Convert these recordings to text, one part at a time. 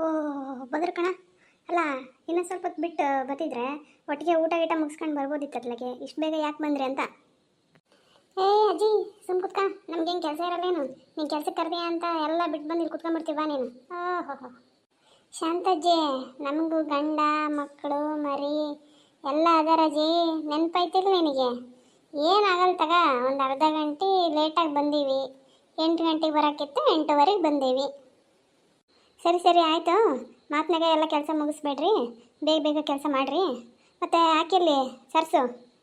ಓ, ಬಂದ್ರೆ ಕಣ. ಅಲ್ಲ, ಇನ್ನೊಂದು ಸ್ವಲ್ಪ ಹೊತ್ತು ಬಿಟ್ಟು ಬತ್ತಿದ್ರೆ ಒಟ್ಟಿಗೆ ಊಟ ಗೀಟ ಮುಗಿಸ್ಕೊಂಡು ಬರ್ಬೋದಿತ್ತತ್ಲಗೆ ಇಷ್ಟು ಬೇಗ ಯಾಕೆ ಬಂದ್ರಿ ಅಂತ. ಏ, ಅಜ್ಜಿ, ಸುಮ್ ಕುತ್ಕ. ನಮ್ಗೇನು ಕೆಲಸ ಇರಲ್ಲೇನು ನೀನು ಕೆಲ್ಸಕ್ಕೆ ಕರ್ದೆ ಅಂತ ಎಲ್ಲ ಬಿಟ್ಟು ಬಂದು ಇಲ್ಲಿ ಕುತ್ಕೊಂಡ್ಬಿಡ್ತೀವ ನೀನು? ಓಹೋ ಶಾಂತಜ್ಜಿ ನಮಗೂ ಗಂಡ, ಮಕ್ಕಳು, ಮರಿ, ಎಲ್ಲ ಅದಾರ ಅಜ್ಜಿ. ನೆನಪೈತಿಲ್ಲ ನಿನಗೆ? ಏನಾಗಲ್ಲ ತಗ? ಒಂದು ಅರ್ಧ ಗಂಟೆ ಲೇಟಾಗಿ ಬಂದೀವಿ. ಎಂಟು ಗಂಟೆಗೆ ಬರೋಕ್ಕಿತ್ತು ಎಂಟುವರೆಗೆ ಬಂದೀವಿ. ಸರಿ ಸರಿ ಆಯಿತು. ಮಾತ್ನಾಗ ಎಲ್ಲ ಕೆಲಸ ಮುಗಿಸ್ಬೇಡ್ರಿ. ಬೇಗ ಬೇಗ ಕೆಲಸ ಮಾಡಿರಿ. ಮತ್ತು ಹಾಕಿರ್ಲಿ ಸರ್ಸು?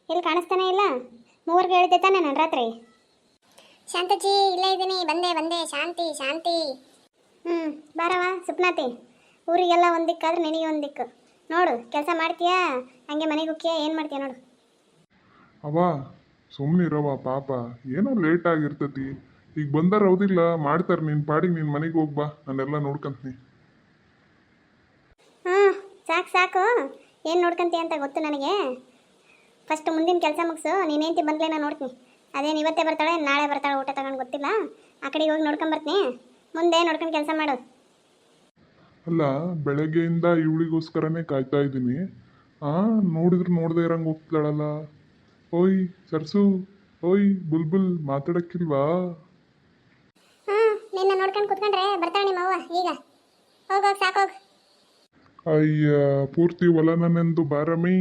ಇಲ್ಲಿ ಕಾಣಿಸ್ತಾನೆ ಇಲ್ಲ? ಮೂವರ್ಗೆ ಹೇಳಿದ್ದೆ ತಾನೆ ನಾನು ರಾತ್ರಿ. ಶಾಂತಜಿ ಇಲ್ಲೇ ಇದ್ದೀನಿ. ಬಂದೆ ಬಂದೆ. ಶಾಂತಿ ಶಾಂತಿ. ಹ್ಞೂ ಬಾರವ ಸುಪ್ನಾತಿ. ಊರಿಗೆಲ್ಲ ಒಂದಿಕ್ಕಾದ್ರೆ ದಿಕ್ಕಾದ್ರೆ ನಿನಗೆ ಒಂದಿಕ್ಕು ದಿಕ್ಕು. ನೋಡು ಕೆಲಸ ಮಾಡ್ತೀಯಾ? ಹಂಗೆ ಮನೆಗೆ ಹೋಗ್ತೀಯಾ? ಏನು ಮಾಡ್ತೀಯ ನೋಡು. ಅವ ಸುಮ್ಮನಿರವ ಪಾಪ. ಏನೋ ಲೇಟ್ ಆಗಿರ್ತತಿ. ಈಗ ಬಂದಾರ ಹೌದಿಲ್ಲ ಮಾಡ್ತಾರೆ ನಿನ್ನ ಪಾಡಿಗೆ ನಿನ್ನ ಮನೆಗೆ ಹೋಗ್ಬಾ ನಾನೆಲ್ಲ ನೋಡ್ಕೊಂತೀನಿ. ಹಾಂ ಸಾಕು ಸಾಕು. ಏನು ನೋಡ್ಕೊಂತೀಯ ಅಂತ ಗೊತ್ತು ನನಗೆ. ಫಸ್ಟ್ ಮುಂದಿನ ಕೆಲಸ ಮುಗಿಸು ನೀನೇಂತಿ ಬಂದ್ಲೇ ನಾನು ನೋಡ್ತೀನಿ. ಅದೇನು ಇವತ್ತೇ ಬರ್ತಾಳೆ ನಾಳೆ ಬರ್ತಾಳೆ ಊಟ ತಗೊಂಡು ಗೊತ್ತಿಲ್ಲ. ಆ ಕಡೆಗೆ ಹೋಗಿ ನೋಡ್ಕೊಂಬರ್ತೀನಿ ಮುಂದೆ ನೋಡ್ಕೊಂಡು ಕೆಲಸ ಮಾಡು. ಅಲ್ಲ ಬೆಳಗ್ಗೆಯಿಂದ ಇವಳಿಗೋಸ್ಕರನೇ ಕಾಯ್ತಾ ಇದ್ದೀನಿ. ಆ ನೋಡಿದ್ರೆ ನೋಡದೆ ಇರಂಗೆ ಹೋಗ್ತಾಳಲ್ಲ. ಓಯ್ ಸರ್ಸು ಓಯ್ ಬುಲ್ಬುಲ್ ಮಾತಾಡಕ್ಕಿಲ್ವಾ? ನಿನ್ನ ನೋಡ್ಕೊಂಡು ಕುತ್ಕೊಂಡ್ರೆ ಬರ್ತಾಳೆ ನಿಮ್ಮ ಅವ್ವ ಈಗ. ಹೋಗೋಗ ಸಾಕೋಗ ಅಯ್ಯ ಪೂರ್ತಿ ಹೊಲ ನನ್ನೆಂದು ಬಾರಮ್ಮಿ.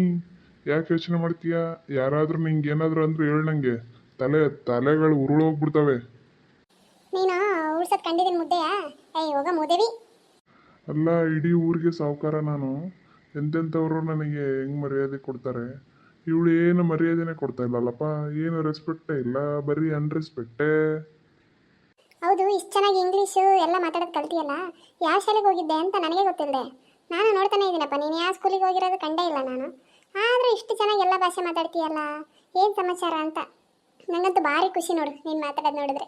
ಯಾಕೆ ಯೋಚನೆ ಮಾಡ್ತೀಯ? ಯಾರಾದ್ರೂ ನಿಂಗೆ ಏನಾದ್ರು ಅಂದ್ರೆ ಹೇಳು ನಂಗೆ. ತಲೆ ತಲೆಗಳು ಉರುಳೋಗ್ಬಿಡ್ತವೆ ನೀನು ಉಳ್ಸೋದು ಕಂಡಿದ್ದೀನಿ ಮುದ್ದೆಯಾ? ಏಯ್ ಹೋಗ ಮುದೇವಿ. ಅಲ್ಲ ಇಡೀ ಊರಿಗೆ ಸಾವುಕಾರ ನಾನು. ಎಂತೆಂಥವ್ರು ನನಗೆ ಹೆಂಗ್ ಮರ್ಯಾದೆ ಕೊಡ್ತಾರೆ? ಇವಳು ಏನು ಮರ್ಯಾದೆನೇ ಕೊಡ್ತಾ ಇಲ್ಲಲ್ಲಪ್ಪ. ಏನು ರೆಸ್ಪೆಕ್ಟೇ ಇಲ್ಲ. ಬರೀ ಅನ್ರೆಸ್ಪೆಕ್ಟೇ ಹೌದು, ಇಷ್ಟು ಚೆನ್ನಾಗಿ ಇಂಗ್ಲೀಷು ಎಲ್ಲ ಮಾತಾಡೋದು ಕಲ್ತಿಯಲ್ಲ? ಯಾವ ಶಾಲೆಗೆ ಹೋಗಿದ್ದೆ ಅಂತ ನನಗೆ ಗೊತ್ತಿಲ್ಲದೆ ನಾನು ನೋಡ್ತಾನೆ ಇದ್ದೀನಪ್ಪ, ನೀನು ಯಾವ ಸ್ಕೂಲಿಗೆ ಹೋಗಿರೋದು ಕಂಡೇ ಇಲ್ಲ ನಾನು. ಆದರೆ ಇಷ್ಟು ಚೆನ್ನಾಗಿ ಎಲ್ಲ ಭಾಷೆ ಮಾತಾಡ್ತೀಯಲ್ಲ, ಏನು ಸಮಾಚಾರ ಅಂತ? ನನಗಂತೂ ಭಾರಿ ಖುಷಿ ನೋಡು, ನೀನು ಮಾತಾಡೋದು ನೋಡಿದ್ರೆ.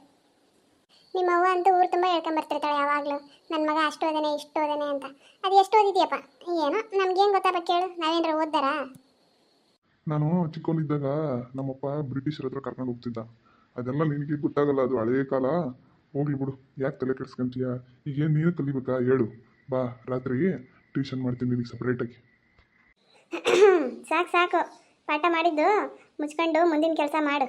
ನಿಮ್ಮ ಅವ್ವ ಅಂತೂ ಊರು ತುಂಬ ಹೇಳ್ಕೊಂಬರ್ತಿರ್ತಾಳೆ ಯಾವಾಗಲೂ. ನನ್ನ ಮಗ ಅಷ್ಟು ಓದಾನೆ, ಇಷ್ಟು ಓದನೆ ಅಂತ. ಅದು ಎಷ್ಟು ಓದಿದ್ಯಪ್ಪ? ಏನೋ, ನಮ್ಗೇನು ಗೊತ್ತಪ್ಪ ಕೇಳು, ನಾವೇನಾರ ಓದ್ದಾರಾ? ನಾನು ಚಿಕ್ಕವನಿದ್ದಾಗ ನಮ್ಮಪ್ಪ ಬ್ರಿಟಿಷರ ಹತ್ರ ಕರ್ಕೊಂಡು ಹೋಗ್ತಿದ್ದ. ಅದೆಲ್ಲ ನಿನಗೆ ಗೊತ್ತಾಗಲ್ಲ, ಅದು ಹಳೆಯ ಕಾಲ. ಹೋಗ್ಲಿ ಬಿಡು. ಯಾಕೆ ತಲೆ ಕೆಡ್ಸ್ಕೊಂತೀಯ? ಈಗೇನು ನೀನು ಕಲಿಬೇಕಾ ಹೇಳು. ಬಾ ರಾತ್ರಿ ಟ್ಯೂಷನ್ ಮಾಡ್ತೀನಿ ನಿನಗೆ ಸಪ್ರೇಟಾಗಿ ಸಾಕು ಸಾಕು. ಪಾಠ ಮಾಡಿದ್ದು ಮುಚ್ಕೊಂಡು ಮುಂದಿನ ಕೆಲಸ ಮಾಡು.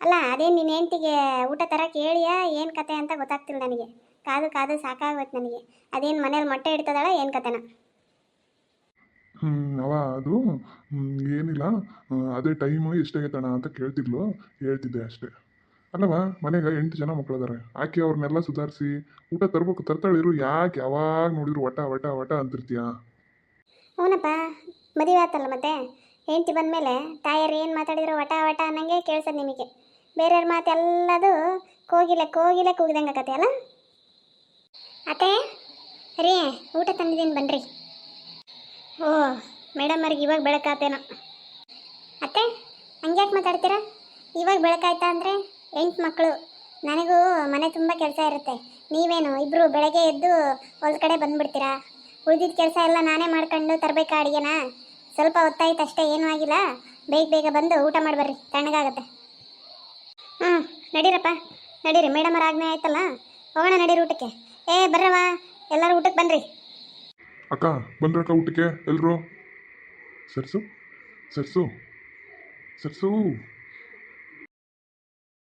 ಅಲ್ಲ ಅದೇ ನಿನ್ನ ಹೆಂಡ್ತಿಗೆ ಊಟ ತರಕ್ಕೆ ಕೇಳಿಯಾ ಏನು ಕತೆ ಅಂತ ಗೊತ್ತಾಗ್ತಿಲ್ಲ ನನಗೆ. ಕಾದು ಕಾದು ಸಾಕಾಗೋಯ್ತು ನನಗೆ. ಅದೇನು ಮನೇಲಿ ಮೊಟ್ಟೆ ಇಡ್ತದಳ ಏನು ಕತೆನ. ಹ್ಮ್, ಅವ ಅದು ಏನಿಲ್ಲ. ಅದೇ ಟೈಮು ಎಷ್ಟಾಗೈತಣ ಅಂತ ಕೇಳ್ತಿದ್ಲು. ಹೇಳ್ತಿದ್ದೆ ಅಷ್ಟೇ. ಅಲ್ಲವ ಮನೆಗೆ ಎಂಟು ಜನ ಮಕ್ಕಳಿದ್ದಾರೆ ಆಕೆ ಅವ್ರನ್ನೆಲ್ಲ ಸುಧಾರಿಸಿ ಊಟ ತರ್ಬೇಕು ತರ್ತಾಳಿರು ಯಾಕೆ ಯಾವಾಗ ನೋಡಿದ್ರು ವಟ ವಟ ವಟ ಅಂತಿರ್ತೀಯ? ಅವನಪ್ಪ ಮದುವೆ ಆತಲ್ಲ ಮತ್ತೆ? ಹೆಂಡ್ತಿ ಬಂದಮೇಲೆ ತಾಯರು ಏನು ಮಾತಾಡಿದ್ರು ವಟ ವಟ ಅನ್ನಂಗೆ ಕೇಳ್ಸೋದು ನಿಮಗೆ. ಬೇರೆಯವ್ರ ಮಾತೆಲ್ಲದು ಕೋಗಿಲೆ ಕೋಗಿಲೆ ಕೂಗಿದಂಗೆ ಕತೆ ಅಲ್ಲ? ಅತ್ತೆ, ರೀ, ಊಟ ತಂದಿದ್ದೀನಿ ಬನ್ರಿ. ಓ, ಮೇಡಮ್ ಅವ್ರಿಗೆ ಇವಾಗ ಬೆಳಕಾತೇನೋ. ಅತ್ತೆ, ಹಂಗ್ಯಾಕೆ ಮಾತಾಡ್ತೀರಾ? ಇವಾಗ ಬೆಳಕಾಯ್ತಾ ಅಂದರೆ? ಎಂಟು ಮಕ್ಕಳು. ನನಗೂ ಮನೆ ತುಂಬ ಕೆಲಸ ಇರುತ್ತೆ. ನೀವೇನು ಇಬ್ಬರು ಬೆಳಗ್ಗೆ ಎದ್ದು ಹೊಲ್ದ ಕಡೆ ಬಂದುಬಿಡ್ತೀರಾ? ಉಳಿದಿದ್ದ ಕೆಲಸ ಎಲ್ಲ ನಾನೇ ಮಾಡ್ಕೊಂಡು ತರಬೇಕಾ ಅಡುಗೆನ? ಸ್ವಲ್ಪ ಹೊತ್ತಾಯ್ತು ಅಷ್ಟೇ, ಏನೂ ಆಗಿಲ್ಲ. ಬೇಗ ಬೇಗ ಬಂದು ಊಟ ಮಾಡಿಬರ್ರಿ ತಣ್ಣಗಾಗತ್ತೆ. ಹ್ಞೂ ನಡೀರಪ್ಪ. ನಡೀರಿ ಮೇಡಮರ ಆಜ್ಞೆ ಆಯ್ತಲ್ಲ? ಹೋಗೋಣ ನಡೀರಿ ಊಟಕ್ಕೆ. ಏ ಬರ್ರವ ಎಲ್ಲರೂ ಊಟಕ್ಕೆ ಬನ್ನಿರಿ ಅಕ್ಕ ಬಂದ್ರಕ್ಕ ಊಟಕ್ಕೆ ಎಲ್ಲರೂ ಸರ್ಸು? ಸರ್ಸು? ಸರ್ಸು?